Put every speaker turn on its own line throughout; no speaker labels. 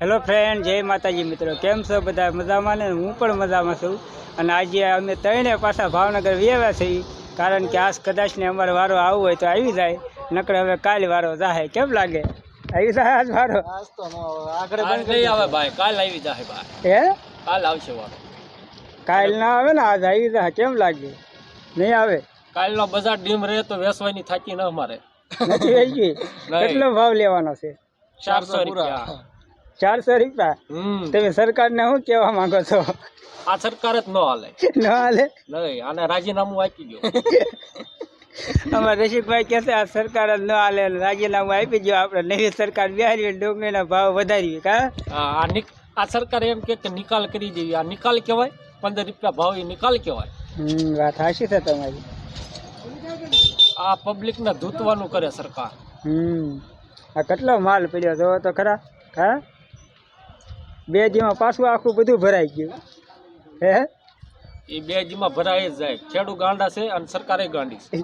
Hello friend જય માતાજી મિત્રો. કેમ છો બધા? મજામાં ને? હું પણ મજામાં છું. અને આજે અમે ત્રણે પાછા ભાવનગર વ્યાવ્યા છીએ. કારણ કે આજ કદાચ ને અમારો વારો આવવો હોય તો આવી જાય. નકર હવે કાલ વારો જાહે. કેમ લાગે? આવી જાય આજ વારો?
આજ નહીં આવે ભાઈ. કાલ આવી જાય ભાઈ.
હે?
કાલ આવશે વારો.
કાલ ના આવે ને? આજ આવી જાય કેમ લાગે? નહીં આવે?
કાલનો બજાર ડીમ રહે તો વેસવાની થાકી ન અમારે.
નથી કેટલો ભાવ લેવાનો છે?
ચારસો રૂપિયા.
ચારસો રૂપિયા. તમે સરકારને શું કહેવા માંગો છો?
આ સરકાર જ ન હાલે.
ન હાલે?
નહીં આને રાજીનામું આપી ગયો
અમારે રસિકભાઈ કહેશે આ સરકાર જ ન હાલે રાજીનામું આપી દો આપણે. નવી સરકાર બિહારી ડુંગળીના ભાવ વધારીએ કા?
આ આ સરકાર એમ કે નિકાલ કરી દેવી. આ નિકાલ કહેવાય પંદર રૂપિયા ભાવ એ નિકાલ કહેવાય.
વાત હાશી છે તમારી.
આ પબ્લિકને ધૂતવાનું કરે સરકાર.
હમ આ કેટલો માલ પડ્યો જોવો તો ખરા હા? બે દીમાં પાછું આખું બધું ભરાઈ ગયું. હે?
એ બે જીમાં ભરાય જ જાય. છેડું ગાંડા છે અને સરકારે ગાંડી છે.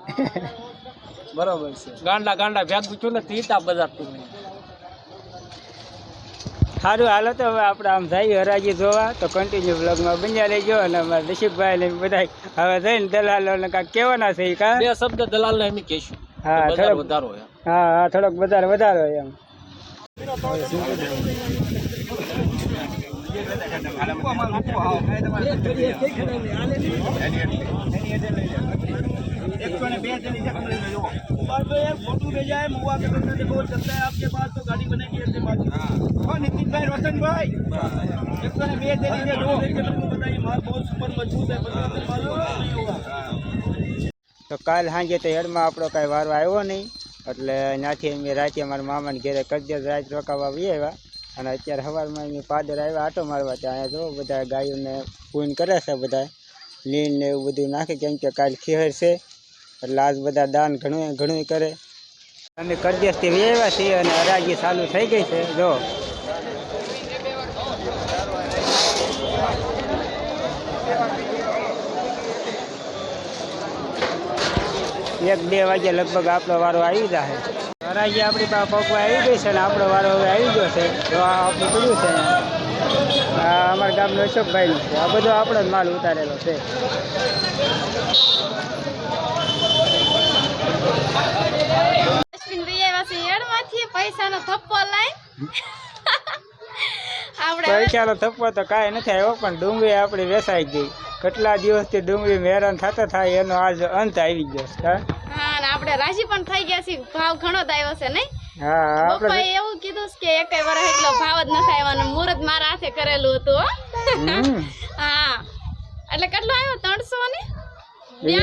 બરાબર છે. ગાંડા ગાંડા ભેગું છું ને તીતા બજાર તું
સારું હાલો તો હવે આપણે આમ જઈએ હરાજી જોવા. તો કન્ટિન્યુ બ્લોગમાં બન્યા રહેજો અને અમારા રસિકભાઈ ને બધા હવે જઈને દલાલોને કાંઈક કહેવાના છે ઈ કા?
બે શબ્દ દલાલને એમ કહેશું.
હા, થોડોક-
વધારો
હા હા થોડોક વધારે વધારો એમ. તો કાલ સાંજે તો હેડમાં આપણો કાંઈ વારો આવ્યો નહીં. એટલે ત્યાંથી અમે રાતે અમારા મામાને ઘેરે કરજે રાત રોકાવા આવી આવ્યા. અને અત્યારે સવારમાં અમે પાદર આવ્યા, આટો મારવા ત્યાં. અહીંયા જો બધા ગાયોને પૂન કરે છે બધા લીન ને એવું બધું નાખે, કેમ કે કાલ ખેર છે. એટલે આજ બધા દાન ઘણું ઘણું કરે. અમે કરજતથી વી આવ્યા છીએ અને હરાજી ચાલુ થઈ ગઈ છે. જો. એક બે વાગે લગભગ આપણો વારો આવી જશે હરાજી આપણી પાસે પગવા આવી ગઈ છે ને આપણો વારો હવે આવી ગયો છે. તો આ આપણું પડ્યું છે આ અમારા ગામનો અશોકભાઈનું છે. આ બધો આપણો જ માલ ઉતારેલો છે.
પૈસાનો થપ્પો લઈ. આપણે
પૈસાનો થપ્પો તો કાંઈ નથી આવ્યો પણ ડુંગળી આપણી વેસાઈ ગઈ. કેટલા દિવસથી ડુંગળી હેરાન થતા થાય એનો આજ અંત આવી ગયો છે
ને આપણે રાજી પણ થઈ ગયા છીએ ભાવ ઘણો જ આવ્યો છે નહીં? પપ્પાએ એવું કીધું કે એક વર્ષ એટલો ભાવ જ નથી આવ્યો મુહૂર્ત મારા હાથે કરેલું હતું હા. એટલે કેટલો આવ્યો? ત્રણસો ને?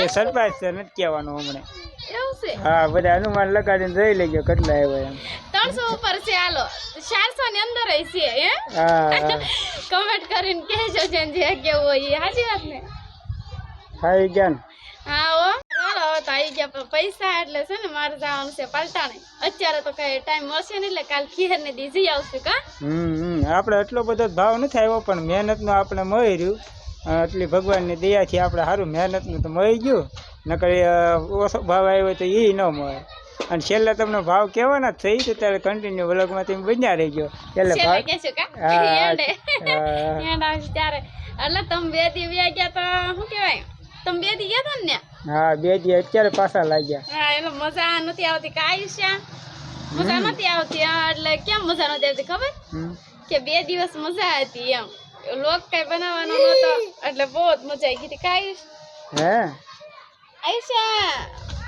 સરપ્રાઈઝ છે નથી કહેવાનું હમણાં.
એવું છે?
હા બધા અનુમાન લગાડીને જોઈ લેજો કેટલા આવ્યો એમ.
ત્રણસો ઉપર છે હાલો. ચારસો ની અંદર છે હે?
હા હા.
કમેન્ટ કરીને કહેજો છે ને જે કેવું હોય સાચી વાત ને?
ગયા
હા ઓ તો આવી ગયા પૈસા એટલે છે ને મારે જવાનું છે પલટાણે. અત્યારે તો કઈ ટાઈમ મળશે ને એટલે કાલ ખીર ને દીધી આવશું કા?
હમ આપણે એટલો બધો ભાવ નથી આવ્યો પણ મહેનતનું આપણે મળી રહ્યું. એટલી ભગવાનની દયાથી આપણે સારું મહેનતનું તો મળી ગયું. નકર ઓછો ભાવ આવ્યો તો એ ન મળે. અને છેલ્લે તમને ભાવ કેવાના જ થઈ તો ત્યારે કન્ટિન્યુ વ્લોગમાં તમે બન્યા રહેજો. એટલે ભાવ
કહેશું કા?
હા,
એન્ડે
હા.
એન્ડ આવશે ત્યારે. એટલે તમે બે દી ગયા તો શું કહેવાય? તમે બે દી ગયા હતા ને
હા બે દી અત્યારે પાછા લાગ્યા.
હા એટલે મજા નથી આવતી. કાંઈ છે મજા નથી આવતી એટલે કેમ મજા નથી આવતી ખબર? કે બે દિવસ મજા હતી એમ. લોક કઈ બનાવવાનો નતો એટલે બહુ જ મજા આવી ગઈ કાયુષ
હે?
આયુષા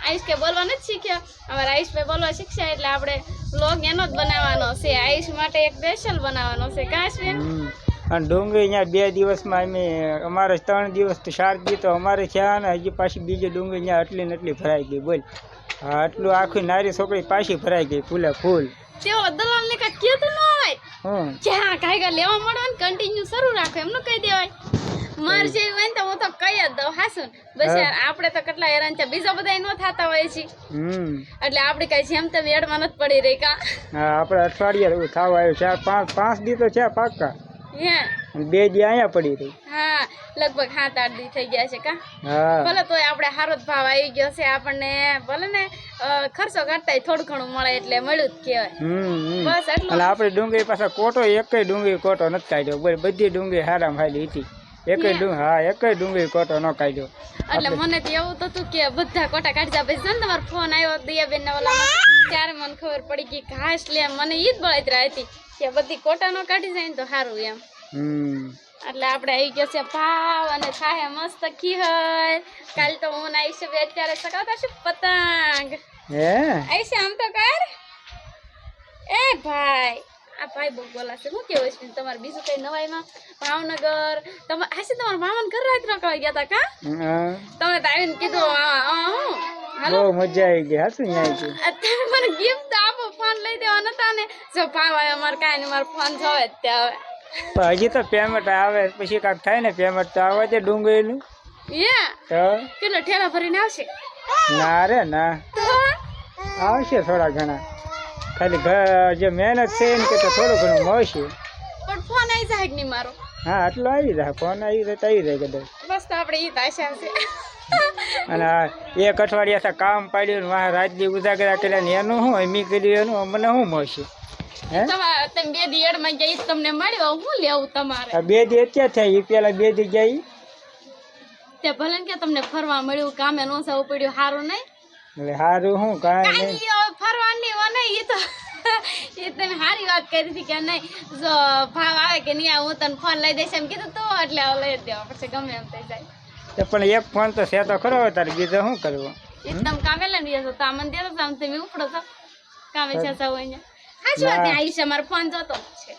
આયુષ કે બોલવા નથી શીખ્યો? અમારે આયુષભાઈ બોલવા શીખશે એટલે આપણે લોગ એનો જ બનાવવાનો છે. આયુષ માટે એક સ્પેશિયલ બનાવવાનો છે. કાશ્મીર.
અને ડુંગળી અહીંયા બે દિવસમાં અમે અમારે ત્રણ દિવસ તો ચાર દી તો અમારે થયા ને હજી પાછી બીજી ડુંગળી અહીંયા આટલી ને એટલી ભરાઈ ગઈ બોલ. હા આટલું આખી નારી છોકરી પાછી ભરાઈ ગઈ ફૂલે ફૂલ.
તેઓ દલાલ ને કાંઈ ન હોય.
હમ.
કાંઈ કાંઈ લેવા મળે ને કન્ટિન્યુ શરૂ રાખો એમનું કહી દેવાય. માર જે હોય તો હું તો કહી જ દઉં હાસુન બસ. યાર આપણે તો કેટલા હેરાન છે બીજા બધા ન થતા હોય છે. એટલે આપણે કઈ જેમ તેમ એડમાં નથી પડી રહી કા
હા આપણે અઠવાડિયે એવું થવા આવ્યું ચાર પાંચ પાંચ દી તો છે પાક્કા.
હે.
બે દી અહીંયા પડી રહી.
હા લગભગ સાત આઠ દી થઈ ગયા છે કા? ભલે તોય આપણે સારો જ ભાવ આવી ગયો છે આપણને ભલે ને ખર્ચો કાઢતા થોડું ઘણું મળે એટલે મળ્યું જ કહેવાય. બસ એટલું
અને આપણે ડુંગળી પાછા કોટો એકય ડુંગળી કોટો નથી કાઢ્યો. બધી ડુંગળી હારામ હાલી હતી. એકય ડુંગ હા. એકય ડુંગળી કોટો ન કાઢ્યો.
એટલે મને તો એવું તો તું કે બધા કોટા કાઢતા પછી છે ને તમારો ફોન આવ્યો દિયાબેન ના ઓલામાં? ત્યારે મને ખબર પડી કે ઘાસ લે. મને ઈ જ બળતરા હતી કે બધી કોટા નો કાઢી જાય ને તો સારું એમ. એટલે આપણે આવી ગયો છે ભાવ અને થાય મસ્ત ખીહર. કાલ તો હું આવી છે અત્યારે સકાવતા છું પતંગ.
હે?
આવી છે આમ તો કર. એ ભાઈ આ ભાઈ બહુ બોલાશે શું કેવું છે તમારે બીજું કઈ નવાઈમાં ભાવનગર. તમે હશે તમારા મામાને ઘર રાત રોકાવા ગયા હતા કા? તમે તો આવીને કીધું હું હાલો.
બહુ મજા આવી ગઈ હાસું આવી ગઈ
અત્યારે મને ગિફ્ટ આપો ફોન લઈ દેવા નતા ને. જો ભાવ આવ્યો મારે કાંઈ નહીં મારો ફોન જોવે જ તે હવે.
પણ હજી તો પેમેન્ટ આવે પછી કાંઈક થાય ને પેમેન્ટ તો આવે છે ડુંગળીનું. તો?
કેટલો ઠેલા ભરીને આવશે?
ના રે ના. આવશે થોડા ઘણા. ખાલી જે મહેનત છે એને કે થોડું ઘણું મળશે.
પણ ફોન આવી જાય કે નહીં મારો?
હા આટલો આવી જાય. ફોન આવી જાય તો આવી જાય કદાચ.
બસ તો આપણે એ તો આશા છે.
અને એક અઠવાડિયા કામ પાડ્યું વાહ રાજદી ઉજાગરા કર્યા ને એનું શું એમ કર્યું એનું? મને શું મળશે?
તમે બે દી એડમાં ગયા તમને મળ્યો? હું લેવું તમારે?
બે દી અત્યારે થાય? પેલા બે દી ગયા
તે ભલે કે તમને ફરવા મળ્યું કામે નો સૌ પડ્યું સારું નહીં?
એટલે સારું હું કાંઈ નહીં.
ફરવાની હોય એ તો એ તમે સારી વાત કરી હતી કે નહીં જો ભાવ આવે કે નહીં હું તને ફોન લઈ દઈશ એમ કીધું તો એટલે લઈ દેવા પડશે ગમે એમ થઈ જાય.
પણ એક ફોન તો છે તો ખરો તારે બીજો શું કરવું?
એ કામે લઈને તો દેતો તમે ઉપડો છો. કામે છે સૌ અહીંયા હા વાત છે મારો ફોન જોતો છે.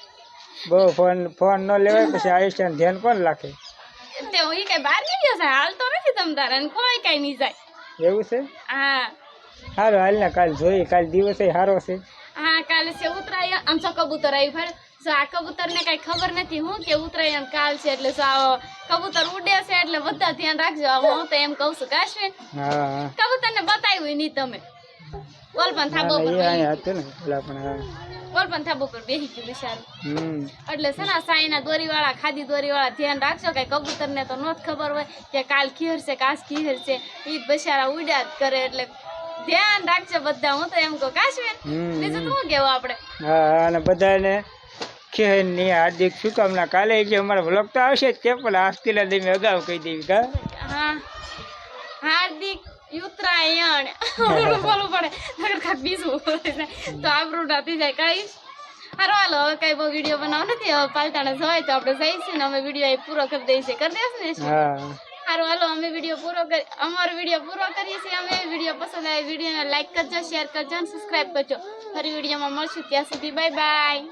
બહુ ફોન ફોન નો લેવાય પછી આયુષ્યનું ધ્યાન કોણ રાખે?
તે ઓય કે બહાર નહીં ગયો છે હાલ તો નથી તમ તારે અને કોઈ કઈ નહીં જાય.
એવું છે?
હા.
હારો હાલ ને કાલ જોઈ કાલ દિવસે હારો છે.
હા કાલે છે ઉતરાય આમ તો કબૂતર આવી ફળ જો આ કબૂતર ને કઈ ખબર નથી હું કે ઉતરાયણ કાલ છે એટલે જો કબૂતર ઉડે છે એટલે બધા ધ્યાન રાખજો. હું તો એમ કહું છું કાશ્મીર. કબૂતર ને બતાવ્યું નહીં તમે. ઓલપન
ના,
થાબો પર
એ અહીંયા હતું ને પણ
થાબો પર બેહી ગયું બિચારું. એટલે છે ને સાઈના દોરીવાળા ખાદી દોરીવાળા ધ્યાન રાખજો કે કબૂતરને તો નોત ખબર હોય કે કાલ ખીર છે કાસ ખીર છે. ઈ બિચારા ઉડ્યા જ કરે એટલે ધ્યાન રાખજો બધા. હું તો એમ કહું કાશ્મીર બીજું તો શું કેવું આપણે?
હા અને બધાને ખેની હાર્દિક શુભકામના. કાલે જે અમારા વ્લોગ તો આવશે જ તે પણ આસ્તીલા દેવી અગાઉ કહી દેવી કા?
હા. હાર્દિક ઉત્તરાયણ. ઓલું બોલવું પડે. નકર કાંઈક બીજું. તો આબરૂ નાતી જાય. કઈ હારો હાલો હવે કઈ બહુ વીડિયો બનાવ નથી. હવે પાલતાણા જવાય તો આપણે જઈશું ને અમે વીડિયો પૂરો કરી દઈશું. કરી દઈશું ને
શું?
સારું હાલો અમે વીડિયો પૂરો કરી અમારો વીડિયો પૂરો કરીએ છીએ અમે. વીડિયો પસંદ આવે વિડીયોને લાઈક કરજો શેર કરજો અને સબસ્ક્રાઈબ કરજો. ફરી વિડીયોમાં મળશું. ત્યાં સુધી બાય બાય